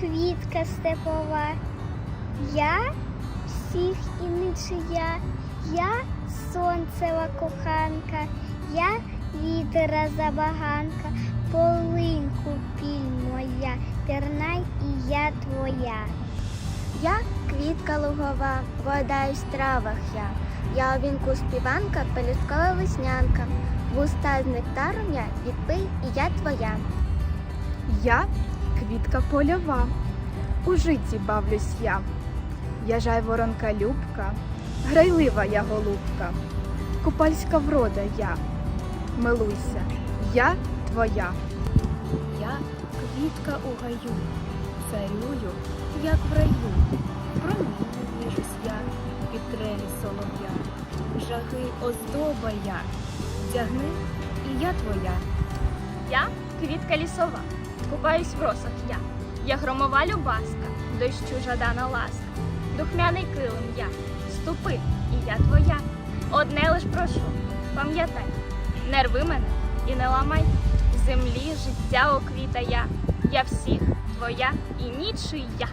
квітка степова, я всіх і нічия, я сонцева коханка, я вітера забаганка, полинку піль моя, пірнай і я твоя. Я квітка лугова, вода й стравах я. Я у вінку співанка, пелюсткова веснянка. Вуста з нектаром я, відпий і я твоя. Я квітка польова, у житті бавлюсь я. Я жайворонка любка, грайлива я голубка, купальська врода я. Милуйся, я твоя. Я квітка у гаю, царюю, як в раю. Проміння ніжусь я під трелі солов'я. Жаги оздоба я, вдягни, і я твоя. Я квітка лісова, купаюсь в росах я. Я громова любаска, дощу жадана ласка. Духмяний килим я, ступи, і я твоя. Одне лиш прошу, пам'ятай, не рви мене і не ламай. Землі життя оквіта я, я всіх твоя і нічия.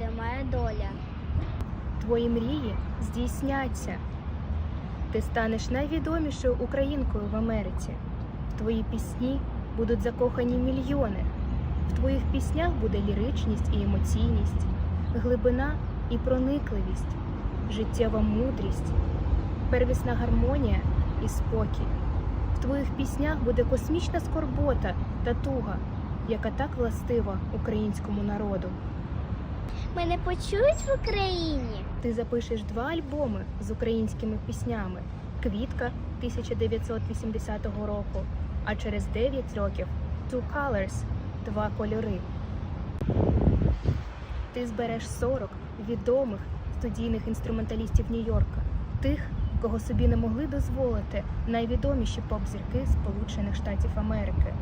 Буде моя доля. Твої мрії здійсняться. Ти станеш найвідомішою українкою в Америці. В твої пісні будуть закохані мільйони. В твоїх піснях буде ліричність і емоційність, глибина і проникливість, життєва мудрість, первісна гармонія і спокій. В твоїх піснях буде космічна скорбота та туга, яка так властива українському народу. Мене почують в Україні. Ти запишеш два альбоми з українськими піснями Квітка 1980 року, а через 9 років Two Colors Два кольори. Ти збереш 40 відомих студійних інструменталістів Нью-Йорка, тих, кого собі не могли дозволити найвідоміші поп-зірки Сполучених Штатів Америки.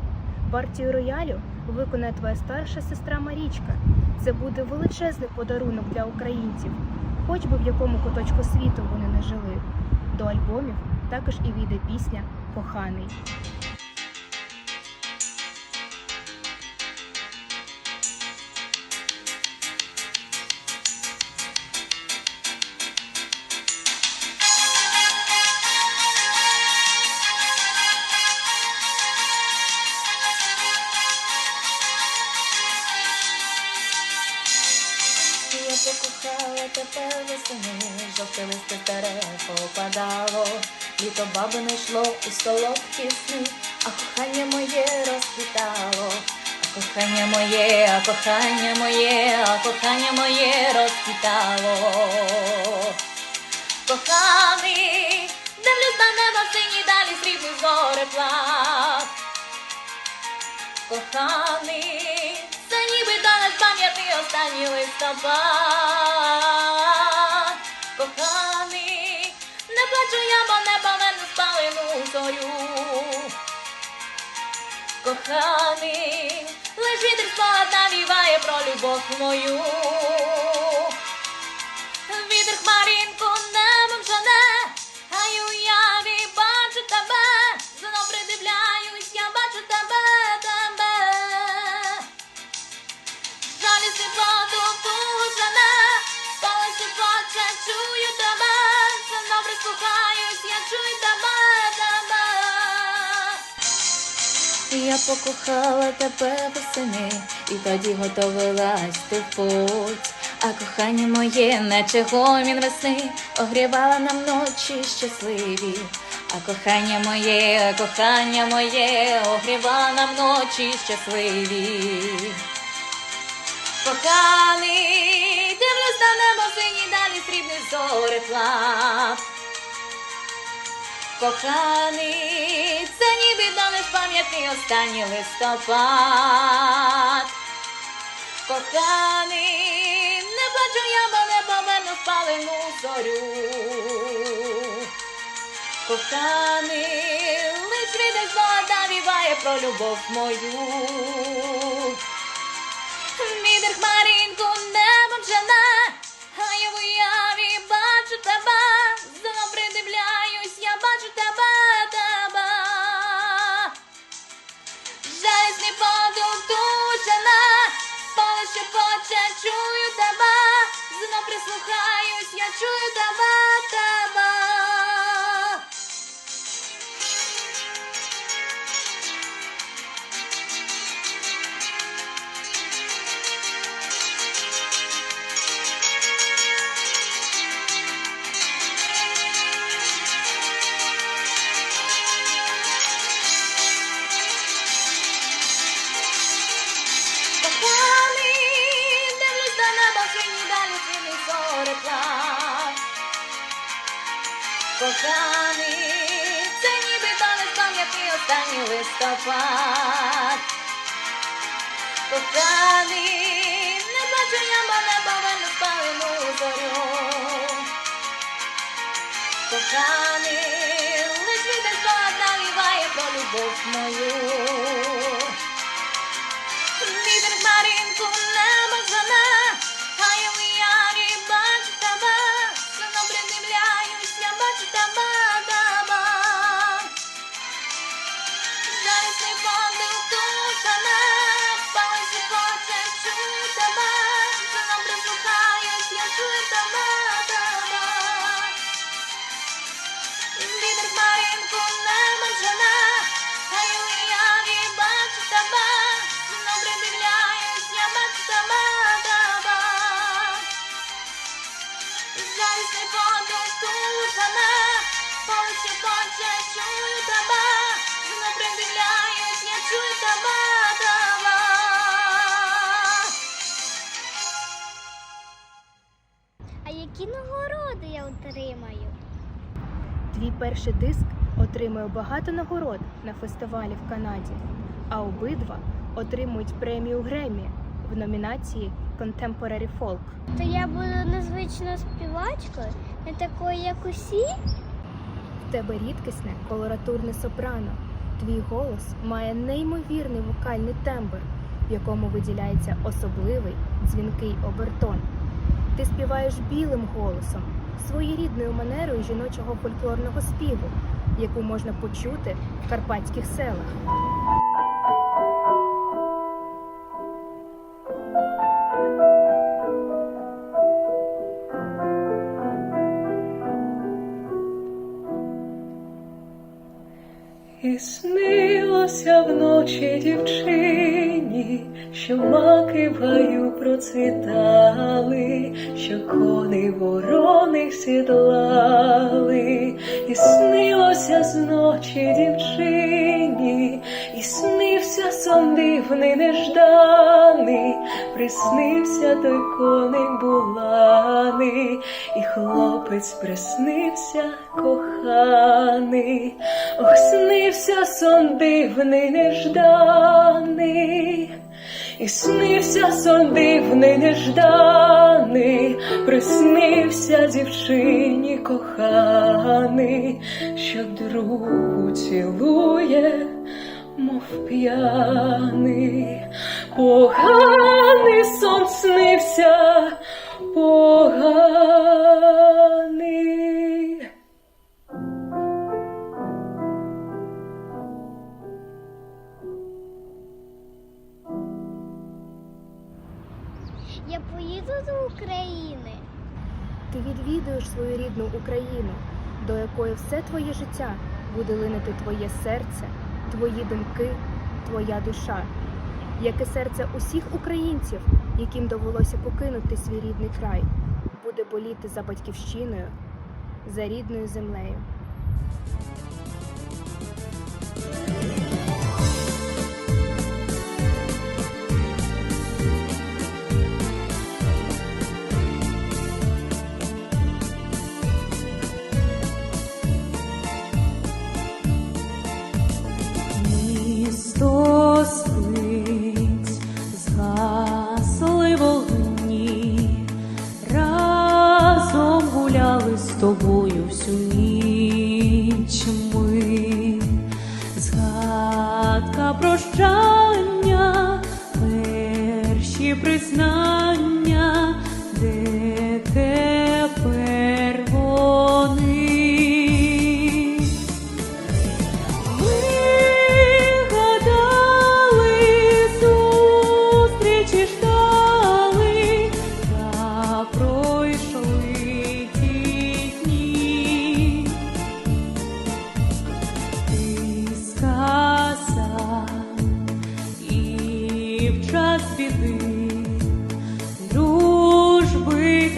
Партію роялю виконає твоя старша сестра Марічка. Це буде величезний подарунок для українців, хоч би в якому куточку світу вони не жили. До альбомів також і війде пісня Коханий. Весени, жовте листе старе попадало, літо баби йшло у солодкі сни, а кохання моє розквітало, а кохання моє, а кохання моє, а кохання моє розквітало. Коханий, дивлюсь на небо сині далі срібний зореплат. Коханий, це ніби донець пам'ятний останній листопад. Плачу я, бо не спали спалену зорю. Коханий, вітер спогад навіває про любов мою. Я покохала тебе восени, і тоді готовилась ти в путь. А кохання моє, наче гомін весни, огрівала нам ночі щасливі. А кохання моє, кохання моє, огрівала нам ночі щасливі. Коханий, дивлюсь на небо синій, далі срібний зореплав. Коханий, ніби лиш пам'ятний останній листопад. Коханий, не плачу я, бо не поверну спалену зорю. Коханий, лиш відець вода віває про любов мою. Вітер хмаринку небом жене, а я в уяві бачу тебе, знов придивляюсь, я бачу тебе. Прислухаюсь, я чую тебе, тебе. Коханий, це ніби танець пам'ятний останній листопад. Коханий, не бачу я мене, поверну спалену зорю. Коханий, лиш вітер спогад навіває про любов мою. А які нагороди я отримаю? Твій перший диск отримує багато нагород на фестивалі в Канаді, а обидва отримують премію Греммі в номінації Contemporary Folk. То я буду незвичною співачкою, не такою, як усі? В тебе рідкісне колоратурне сопрано. Твій голос має неймовірний вокальний тембр, в якому виділяється особливий дзвінкий обертон. Ти співаєш білим голосом, своєрідною манерою жіночого фольклорного співу, яку можна почути в карпатських селах. Снилося вночі дівчині, що маки в гаю процвітали, що коней ворони сідлали, і снилося зночі дівчині, і снився сон дивний нежданий, приснився той коник буланий, і хлопець приснився коханий, ох, снився сон дивний нежданий. І снився сон дивний нежданий, приснився дівчині коханий, що другу цілує, мов п'яний, поганий сон снився, все твоє життя буде линити твоє серце, твої думки, твоя душа, яке серце усіх українців, яким довелося покинути свій рідний край, буде боліти за батьківщиною, за рідною землею.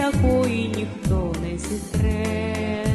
ako'y nikto na si Tren.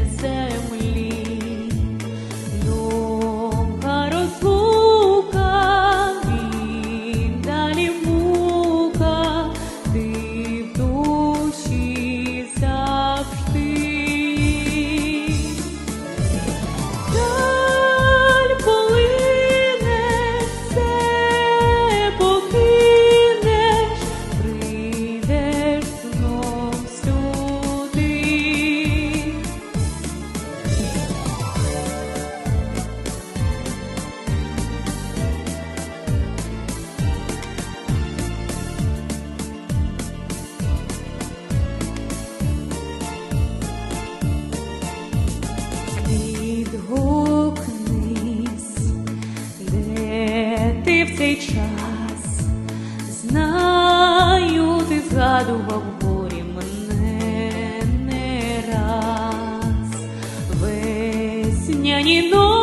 Час, знаю, ти згадував горі мене не раз, весняні ночі